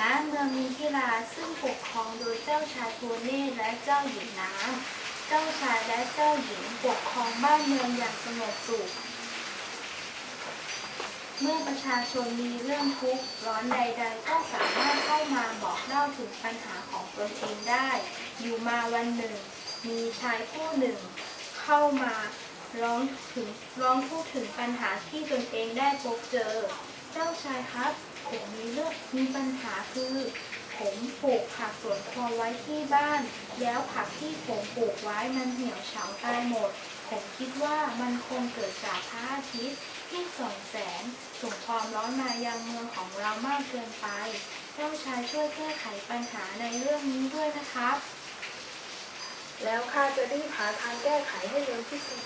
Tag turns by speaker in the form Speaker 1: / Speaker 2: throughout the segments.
Speaker 1: ณเมืองมิถิลาซึ่งปกครองโดยเจ้าชายโทเน่และเจ้าหญิงน้ำ เจ้าชายและเจ้าหญิงปกครองบ้านเมืองอย่างสงบสุข เมื่อประชาชนมีเรื่องทุกข์ร้อนใด ๆ ก็สามารถเข้ามาบอกเล่าถึงปัญหาของตนเองได้ อยู่มาวันหนึ่ง มีชายผู้หนึ่ง เข้ามาร้องถึงร้องพูดถึงปัญหาที่ตนเองได้พบเจอ เจ้าชายครับผมมีเรื่องมีปัญหา คือ ผมปลูกผักสวนครัวไว้ที่บ้าน แล้วผักที่ผมปลูกไว้มันเหี่ยวเฉาตายหมด ผมคิดว่ามันคงเกิดจากพระอาทิตย์ที่ส่องแสงส่งความร้อนมายังเมืองของเรามากเกินไปเจ้าชายช่วยแก้ไขปัญหาในเรื่องนี้ด้วยนะครับ
Speaker 2: แล้วข้าจะรีบหาทางแก้ไขให้เร็วที่สุด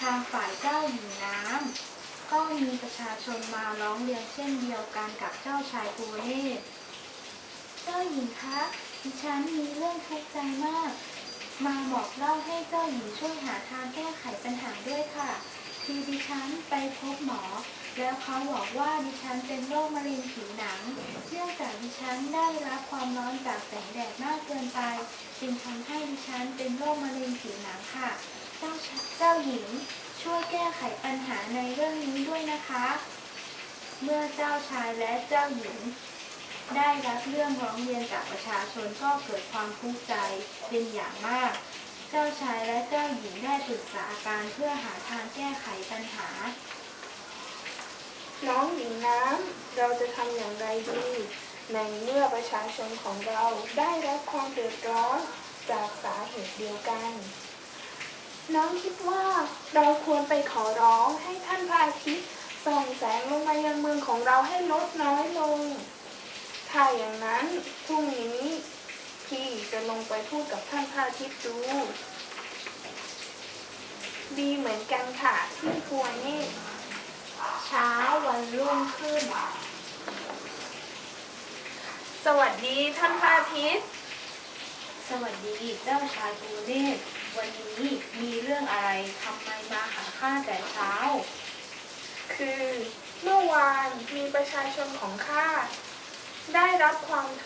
Speaker 1: ทางฝ่ายเจ้าหญิงน้ำก็มีประชาชนมาร้องเรียนเช่นเดียวกันกับเจ้าชายตัวเน่เจ้าหญิงคะดิฉันมีเรื่องทุกข์ใจมาก มาบอกเล่าให้เจ้าหญิงช่วยหาทางแก้ไขปัญหาด้วยค่ะ คือดิฉันไปพบหมอ แล้วเขาบอกว่าดิฉันเป็นโรคมะเร็งผิวหนัง เนื่องจากดิฉันได้รับความร้อนจากแสงแดดมากเกินไป จึงทำให้ดิฉันเป็นโรคมะเร็งผิวหนังค่ะ เจ้าชะเจ้าหญิงช่วยแก้ไขปัญหาในเรื่องนี้ด้วยนะคะ เมื่อเจ้าชายและเจ้าหญิง ได้รับเรื่องร้องเรียนจากประชาชนก็เกิดความทุกข์ใจเป็นอย่างมาก เจ้าชายและเจ้าหญิงได้ปรึกษาการเพื่อหาทางแก้ไขปัญหา
Speaker 2: น้องหญิงน้ำเราจะทำอย่างไรดีในเมื่อประชาชนของเราได้รับความเดือดร้อนจากสาเหตุเดียวกัน น้องคิดว่าเราควรไปขอร้องให้ท่านพระอาทิตย์ส่องแสงลงมายังเมืองของเราให้ลดน้อยลง อย่างนั้นพรุ่งนี้พี่จะลงไปพูดกับท่านพระอาทิตย์ดู ดีเหมือนกันค่ะที่กลัวนี่
Speaker 1: เช้าวันรุ่งขึ้น
Speaker 2: สวัสดีท่านพระอาทิตย์
Speaker 1: สวัสดีเจ้าชายทูเนศวันนี้มีเรื่องอะไรทำไมมาหาข้าแต่เช้า
Speaker 2: คือเมื่อวานมีประชาชนของข้าได้รับความ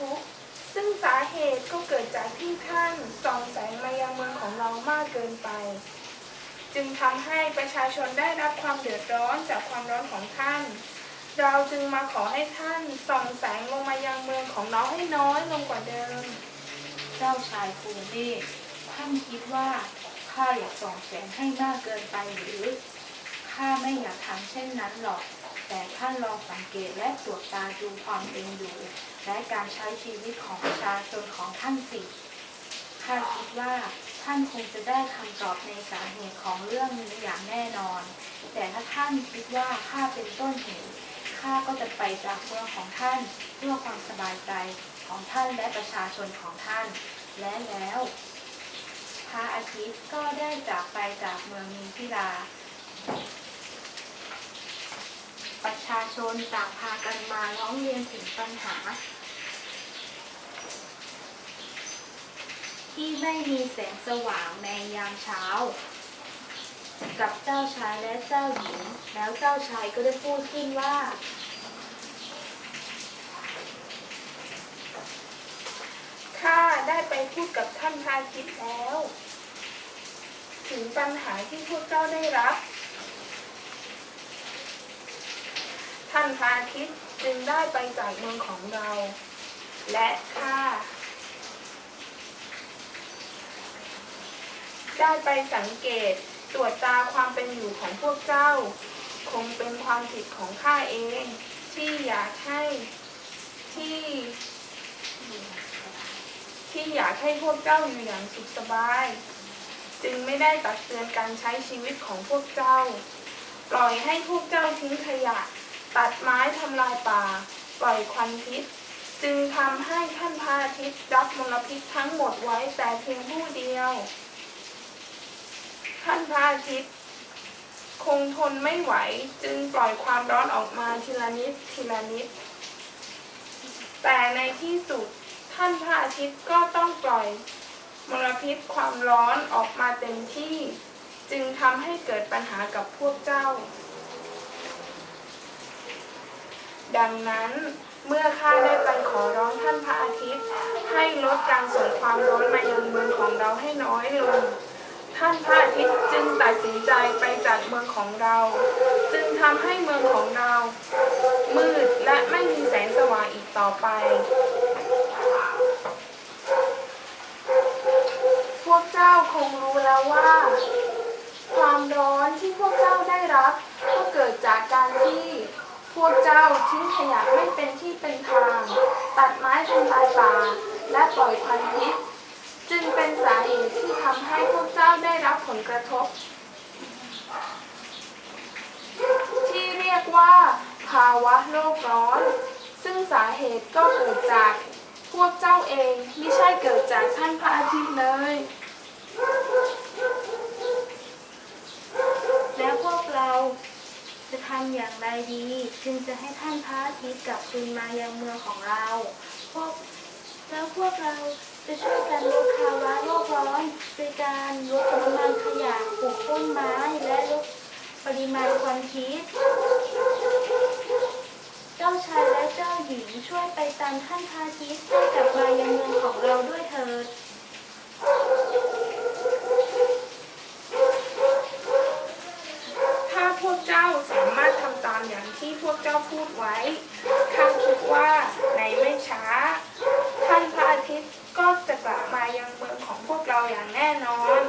Speaker 2: ทุกข์ ซึ่งสาเหตุก็เกิดจากที่ท่านส่องแสงมายังเมืองของเรามากเกินไป จึงทำให้ประชาชนได้รับความเดือดร้อนจากความร้อนของท่าน เราจึงมาขอให้ท่านส่องแสงลงมายังเมืองของเราให้น้อยลงกว่าเดิม
Speaker 1: เจ้าชายทูเนศท่านคิดว่าข้าอยากส่องแสงให้มากเกินไปหรือข้าไม่อยากทำเช่นนั้นหรอก แต่ท่านลองสังเกตและตรวจตาดูความเป็นอยู่ และการใช้ชีวิตของประชาชนของท่านสิข้าคิดว่าท่านคงจะได้คำตอบในสาเหตุของเรื่องนี้อย่างแน่นอน แต่ถ้าท่านคิดว่าข้าเป็นต้นเหตุข้าก็จะไปจากเมืองของท่านเพื่อความสบายใจของท่านและประชาชนของท่าน และแล้วพระอาทิตย์ก็ได้จากไปจากเมืองมิถิลา ประชาชนต่างพากันมาร้องเรียนถึงปัญหา ที่ไม่มีแสงสว่างในยามเช้า กับเจ้าชายและเจ้าหญิง แล้วเจ้าชายก็ได้พูดขึ้นว่า
Speaker 2: ข้าได้ไปพูดกับท่านพาทิตย์แล้ว ถึงปัญหาที่พวกเจ้าได้รับ ท่านพระอาทิตย์จึงได้ไปจากเมืองของเรา และข้าได้ไปสังเกตตรวจตาความเป็นอยู่ของพวกเจ้า คงเป็นความผิดของข้าเอง ที่อยากให้ที่ที่อยากให้พวกเจ้าอยู่อย่างสุขสบาย จึงไม่ได้ตักเตือนการใช้ชีวิตของพวกเจ้า ปล่อยให้พวกเจ้าทิ้งขยะ ตัดไม้ทำลายป่า ปล่อยควันพิษ จึงทำให้ท่านพระอาทิตย์รับมลพิษทั้งหมดไว้แต่เพียงผู้เดียว ท่านพระอาทิตย์คงทนไม่ไหวจึงปล่อยความร้อนออกมาทีละนิดทีละนิด แต่ในที่สุดท่านพระอาทิตย์ก็ต้องปล่อยมลพิษความร้อนออกมาเต็มที่ จึงทำให้เกิดปัญหากับพวกเจ้า ดังนั้นเมื่อข้าได้ไปขอร้องท่านพระอาทิตย์ ให้ลดการส่งความร้อนมายังเมืองของเราให้น้อยลง ท่านพระอาทิตย์จึงตัดสินใจไปจากเมืองของเรา จึงทำให้เมืองของเรา มืดและไม่มีแสงสว่างอีกต่อไป พวกเจ้าคงรู้แล้วว่า ความร้อนที่พวกเจ้าได้รับ ก็เกิดจากการที่ พวกเจ้าทิ้งขยะไม่เป็นที่เป็นทาง ตัดไม้ทำลายป่า และปล่อยควันพิษจึงเป็นสาเหตุที่ทำให้พวกเจ้าได้รับผลกระทบ ที่เรียกว่า ภาวะโลกร้อน ซึ่งสาเหตุก็เกิดจากพวกเจ้าเองไม่ใช่เกิดจากท่านพระอาทิตย์เลย
Speaker 1: แล้วพวกเรา จะทำอย่างไรดี จึงจะให้ท่านพระอาทิตย์กลับคืนมายังเมืองของเรา พวกแล้วพวกเราจะช่วยกันลดภาวะโลกร้อนโดยการลดปริมาณขยะปลูกต้นไม้และลดปริมาณควันพิษเจ้าชายและเจ้าหญิงช่วยไปตามท่านพระอาทิตย์ให้กลับมายังเมืองของเราด้วยเถิด
Speaker 2: ถ้าพวกเจ้าสามารถทำตามอย่าง ที่พวกเจ้าพูดไว้ ข้าคิดว่าในไม่ช้า ท่านพระอาทิตย์ก็จะกลับมายังเมืองของพวกเราอย่างแน่นอน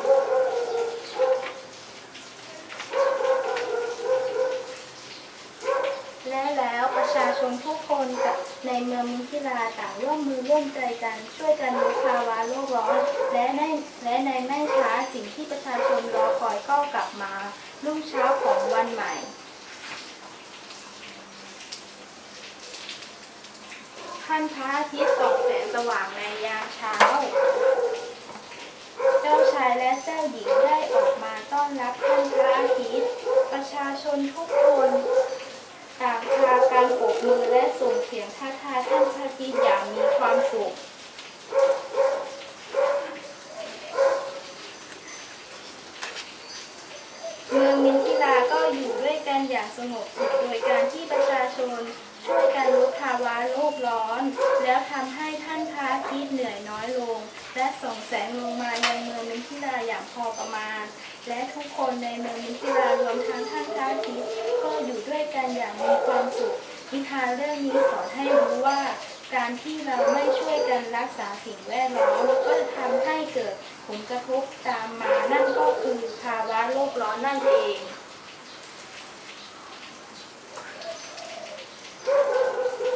Speaker 1: และแล้วประชาชนทุกคนกับในเมืองมิถิลาต่างร่วมมือร่วมใจกันช่วยกันลดภาวะโลกร้อน และในและในไม่ช้าสิ่งที่ประชาชนรอคอยก็กลับมารุ่งเช้าของวันใหม่ ท่านพระอาทิตย์ส่องแสงสว่างในยามเช้า เจ้าชายและเจ้าหญิงได้ออกมาต้อนรับท่านพระอาทิตย์ ประชาชนทุกคนต่างพากันโบกมือและส่งเสียงทักทายท่านพระอาทิตย์อย่างมีความสุขเมืองมินทิลาก็อยู่ด้วยกันอย่างสงบสุขโดยการที่ประชาชนช่วยกันลดภาวะโลกร้อน แล้วทำให้ท่านพระอา ทิตย์เหนื่อยน้อยลง และส่องแสงลงมายังเมืองมินทิลาอย่างพอประมาณ และทุกคนในเมืองมินทิลารวมทั้งท่านพระอาทิตย์ก็อยู่ด้วยกันอย่างมีความสุขนิทานเรื่องนี้สอนให้รู้ว่า การที่เราไม่ช่วยกันรักษาสิ่งแวดล้อมก็จะทำให้เกิดผลกระทบตามมานั่นก็คือภาวะโลกร้อนนั่นเอง